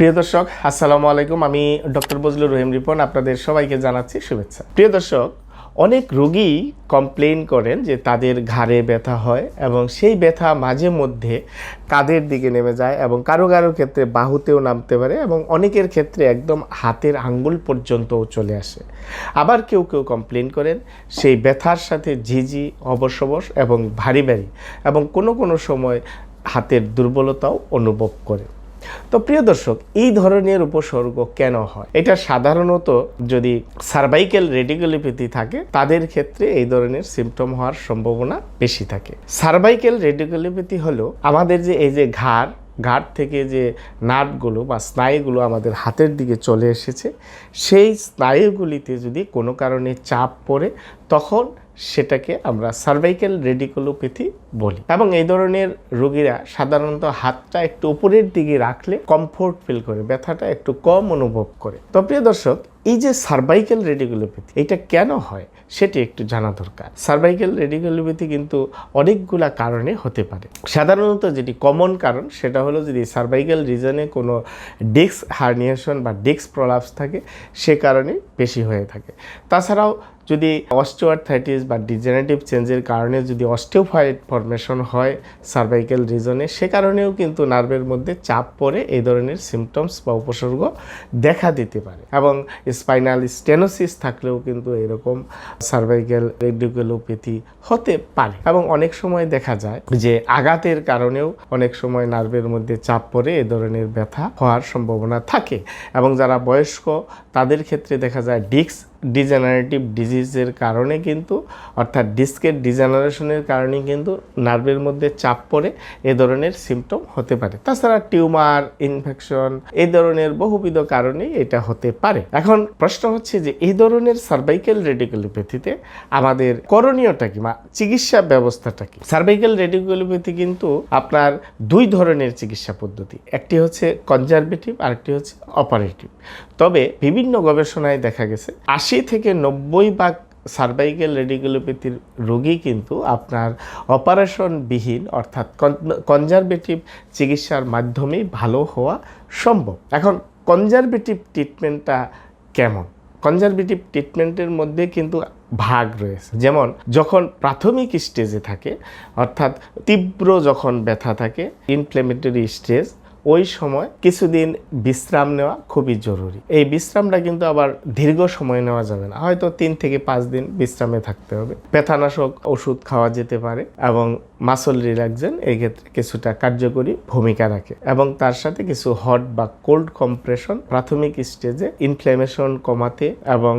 প্রিয় দর্শক, আসসালামু আলাইকুম। আমি ডক্টর বজলুর রহিম রিপন, আপনাদের সবাইকে জানাচ্ছি শুভেচ্ছা। প্রিয় দর্শক, অনেক রোগী কমপ্লেন করেন যে তাদের ঘাড়ে ব্যথা হয় এবং সেই ব্যথা মাঝে মধ্যে কাঁধের দিকে নেমে যায় এবং কারও কারও ক্ষেত্রে বাহুতেও নামতে পারে এবং অনেকের ক্ষেত্রে একদম হাতের আঙ্গুল পর্যন্তও চলে আসে। আবার কেউ কেউ কমপ্লেন করেন, সেই ব্যথার সাথে ঝিঝি অবসবস এবং ভারী ভারী এবং কোনো কোনো সময় হাতের দুর্বলতাও অনুভব করে তো প্রিয় দর্শক, এই ধরনের উপসর্গ কেন হয়? এটা সাধারণত যদি সার্ভাইকেল রেডিকুলোপ্যাথি থাকে, তাদের ক্ষেত্রে এই ধরনের সিমটম হওয়ার সম্ভাবনা বেশি থাকে। সার্ভাইকেল রেডিকুলোপ্যাথি হলো আমাদের যে, এই যে ঘাড় ঘাট থেকে যে নাটগুলো বা স্নায়ুগুলো আমাদের হাতের দিকে চলে এসেছে, সেই স্নায়ুগুলিতে যদি কোনো কারণে চাপ পড়ে, তখন সেটাকে আমরা সার্ভাইকেল রেডিকোলোপ্যাথি বলি। এবং এই ধরনের রোগীরা সাধারণত হাতটা একটু উপরের দিকে রাখলে কমফোর্ট ফিল করে, ব্যথাটা একটু কম অনুভব করে। তো প্রিয় দর্শক এই যে সার্ভাইকেল রেডিকুলোপ্যাথি এটা কেন হয়? সেটি একটু জানা দরকার। সার্ভাইকেল রেডিকুলোপ্যাথি কিন্তু অনেকগুলা কারণে হতে পারে। সাধারণত যেটি কমন কারণ, সেটা হলো যদি সার্ভাইকেল রিজনে কোনো ডিস্ক হার্নিয়েশন বা ডিস্ক প্রলাপস থাকে, সে কারণে বেশি হয়ে থাকে। তাছাড়াও যদি অস্টিওআর্থাইটিস বা ডিজেনারেটিভ চেঞ্জের কারণে যদি অস্টিওফাইড ফরমেশন হয় সার্ভাইকেল রিজনে সে কারণেও কিন্তু নার্ভের মধ্যে চাপ পড়ে এই ধরনের সিমটমস বা উপসর্গ দেখা দিতে পারে। এবং স্পাইনাল স্টেনোসিস থাকলেও কিন্তু এরকম সার্ভাইকেল রেডিকুলোপ্যাথি হতে পারে। এবং অনেক সময় দেখা যায় যে আঘাতের কারণেও অনেক সময় নার্ভের মধ্যে চাপ পড়ে, এ ধরনের ব্যথা হওয়ার সম্ভাবনা থাকে। এবং যারা বয়স্ক, তাদের ক্ষেত্রে দেখা যায় ডিস্ক ডিজেনারেটিভ ডিজিজের কারণে কিন্তু, অর্থাৎ ডিস্কের ডিজেনারেশনের কারণে কিন্তু নার্ভের মধ্যে চাপ পড়ে, এ ধরনের সিমটম হতে পারে। তাছাড়া টিউমার ইনফেকশন এই ধরনের বহুবিধ কারণেই এটা হতে পারে। এখন প্রশ্ন হচ্ছে যে এই ধরনের সার্ভাইকেল রেডিকুলোপ্যাথিতে আমাদের করণীয়টা কি? বা চিকিৎসা ব্যবস্থাটা কি? সার্ভাইকেল রেডিকুলোপ্যাথি কিন্তু আপনার দুই ধরনের চিকিৎসা পদ্ধতি। একটি হচ্ছে কনজারভেটিভ আরেকটি হচ্ছে অপারেটিভ তবে বিভিন্ন গবেষণায় দেখা গেছে, আশি থেকে নব্বই ভাগ সার্ভাইকেল রেডিকুলোপ্যাথির রোগী কিন্তু আপনার অপারেশনবিহীন অর্থাৎ কনজারভেটিভ চিকিৎসার মাধ্যমেই ভালো হওয়া সম্ভব। এখন কনজারভেটিভ ট্রিটমেন্টটা কেমন? কনজারভেটিভ ট্রিটমেন্টের মধ্যে কিন্তু ভাগ রয়েছে। যেমন, যখন প্রাথমিক স্টেজে থাকে, অর্থাৎ তীব্র যখন ব্যথা থাকে ইনফ্লেমেটরি স্টেজ ওই সময় কিছুদিন বিশ্রাম নেওয়া খুবই জরুরি। এই বিশ্রামটা কিন্তু আবার দীর্ঘ সময় নেওয়া যাবে না। হয়তো তিন থেকে পাঁচ দিন বিশ্রামে থাকতে হবে। ব্যথানাশক ওষুধ খাওয়া যেতে পারে এবং মাসল রিল্যাক্সেন এই ক্ষেত্রে কিছুটা কার্যকরী ভূমিকা রাখে এবং তার সাথে কিছু হট বা কোল্ড কম্প্রেশন প্রাথমিক স্টেজে ইনফ্লেমেশন কমাতে এবং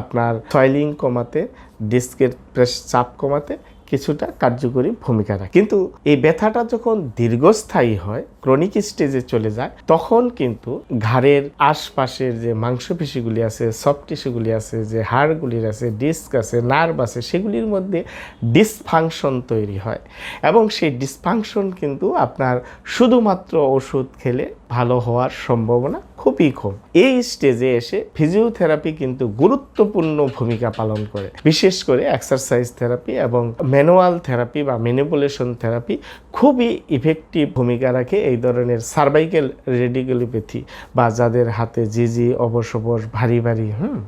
আপনার সয়েলিং কমাতে ডিস্কের প্রেস চাপ কমাতে কিছুটা কার্যকরী ভূমিকা রাখে। কিন্তু এই ব্যথাটা যখন দীর্ঘস্থায়ী হয় ক্রনিক স্টেজে চলে যায়, তখন কিন্তু ঘাড়ের আশপাশের যে মাংসপেশিগুলি আছে সফট টিস্যুগুলি আছে, যে হাড়গুলির আছে ডিস্ক আছে নার্ভ আছে, সেগুলির মধ্যে ডিসফাংশন তৈরি হয়। এবং সেই ডিসফাংশন কিন্তু আপনার শুধুমাত্র ওষুধ খেলে ভালো হওয়ার সম্ভাবনা খুবই কম। এই স্টেজে এসে ফিজিওথেরাপি কিন্তু গুরুত্বপূর্ণ ভূমিকা পালন করে। বিশেষ করে এক্সারসাইজ থেরাপি এবং ম্যানুয়াল থেরাপি বা ম্যানিপুলেশন থেরাপি খুবই ইফেক্টিভ ভূমিকা রাখে এই ধরনের সার্ভাইকেল রেডিকুলোপ্যাথি বা যাদের হাতে জিজি, অবসবস, ভারী ভারী, হুম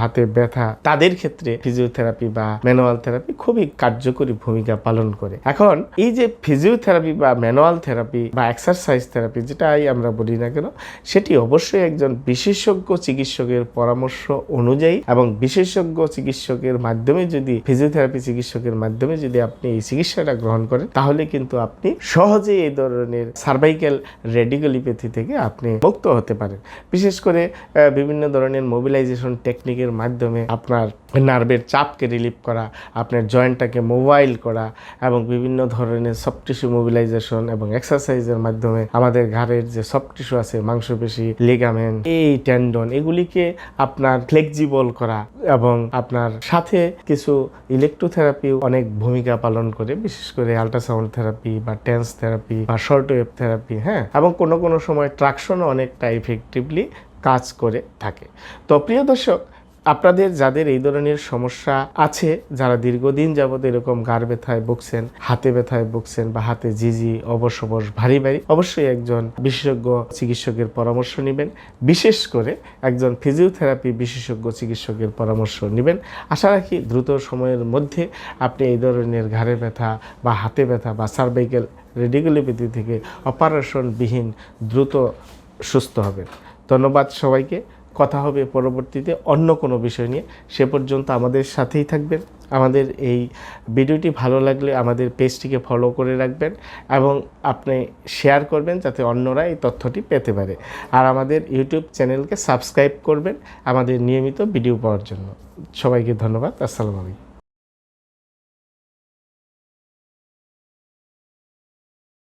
হাতে ব্যথা, তাদের ক্ষেত্রে ফিজিওথেরাপি বা ম্যানুয়াল থেরাপি খুবই কার্যকরী ভূমিকা পালন করে। এখন এই যে ফিজিওথেরাপি বা ম্যানুয়াল থেরাপি বা এক্সারসাইজ থেরাপি যেটাই আমরা বলি না কেন সেটি অবশ্যই একজন বিশেষজ্ঞ চিকিৎসকের পরামর্শ অনুযায়ী এবং বিশেষজ্ঞ চিকিৎসকের মাধ্যমে যদি ফিজিওথেরাপি চিকিৎসকের মাধ্যমে যদি আপনি এই চিকিৎসাটা গ্রহণ করেন, তাহলে কিন্তু আপনি সহজেই এই ধরনের সার্ভাইকেল রেডিকুলোপ্যাথি থেকে আপনি মুক্ত হতে পারেন। বিশেষ করে বিভিন্ন ধরনের মোবিলাইজেশন টেকনিকের মাধ্যমে আপনার নার্ভের চাপকে রিলিফ করা, আপনার জয়েন্টটাকে মোবাইল করা এবং বিভিন্ন ধরনের সফট টিস্যু মোবিলাইজেশন এবং এক্সারসাইজের মাধ্যমে আমাদের ঘাড়ের যে সফট টিস্যু আছে, মাংসপেশি লিগামেন্ট এই টেন্ডন এগুলিকে আপনার ফ্লেক্সিবল করা এবং আপনার সাথে কিছু ইলেকট্রোথেরাপি অনেক ভূমিকা পালন করে, বিশেষ করে আলট্রাসাউন্ড থেরাপি বা টেন্স থেরাপি বা শর্ট ওয়েভ থেরাপি হ্যাঁ? এবং কোনো কোনো সময় ট্রাকশনও অনেকটা ইফেক্টিভলি কাজ করে থাকে। তো প্রিয় দর্শক আপনাদের যাদের এই ধরনের সমস্যা আছে, যারা দীর্ঘদিন যাবত এরকম গার ব্যথায় ভুগছেন, হাতে ব্যথায় ভুগছেন বা হাতে জিজি অবশ অবশ ভারী ভারী, অবশ্যই একজন বিশেষজ্ঞ চিকিৎসকের পরামর্শ নেবেন। বিশেষ করে একজন ফিজিওথেরাপি বিশেষজ্ঞ চিকিৎসকের পরামর্শ নেবেন। আশা রাখি দ্রুত সময়ের মধ্যে আপনি এই ধরনের ঘাড়ে ব্যথা বা হাতে ব্যথা বা সার্ভাইকেল রেডিকুলোপ্যাথি থেকে অপারেশনবিহীন দ্রুত সুস্থ হবেন। ধন্যবাদ সবাইকে। কথা হবে পরবর্তীতে অন্য কোনো বিষয় নিয়ে। সে পর্যন্ত আমাদের সাথেই থাকবেন। আমাদের এই ভিডিওটি ভালো লাগলে আমাদের পেজটিকে ফলো করে রাখবেন এবং আপনি শেয়ার করবেন যাতে অন্যরা এই তথ্যটি পেতে পারে। আর আমাদের ইউটিউব চ্যানেলকে সাবস্ক্রাইব করবেন আমাদের নিয়মিত ভিডিও পাওয়ার জন্য। সবাইকে ধন্যবাদ। আসসালামু আলাইকুম।